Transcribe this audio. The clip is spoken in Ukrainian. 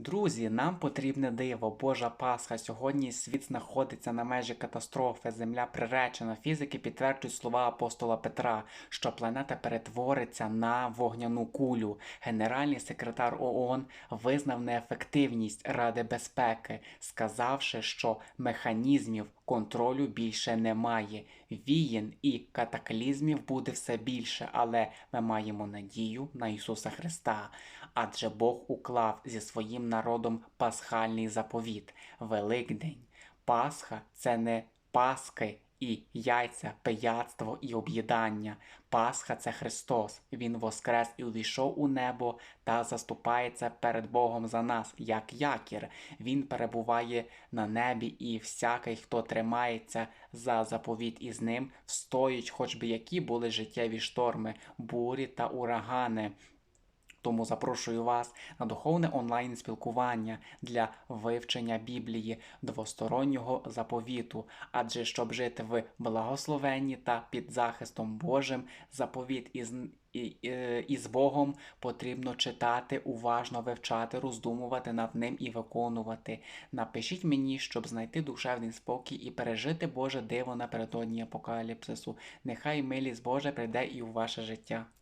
Друзі, нам потрібне диво, Божа Пасха. Сьогодні світ знаходиться на межі катастрофи. Земля приречена. Фізики підтверджують слова апостола Петра, що планета перетвориться на вогняну кулю. Генеральний секретар ООН визнав неефективність Ради безпеки, сказавши, що механізмів контролю більше немає. Вієн і катаклізмів буде все більше, але ми маємо надію на Ісуса Христа, адже Бог уклав зі своїм народом пасхальний заповіт Великдень. Пасха це не паски і яйця, пияцтво і об'їдання. Пасха це Христос. Він воскрес і увійшов у небо та заступається перед Богом за нас, як якір. Він перебуває на небі, і всякий, хто тримається за заповіт із ним, встоїть, хоч би які були життєві шторми, бурі та урагани. Тому запрошую вас на духовне онлайн спілкування для вивчення Біблії двостороннього заповіту. Адже щоб жити в благословенні та під захистом Божим, заповіт із, і- е, із Богом потрібно читати, уважно вивчати, роздумувати над ним і виконувати. Напишіть мені, щоб знайти душевний спокій і пережити Боже диво напередодні апокаліпсису. Нехай милість Божа прийде і у ваше життя.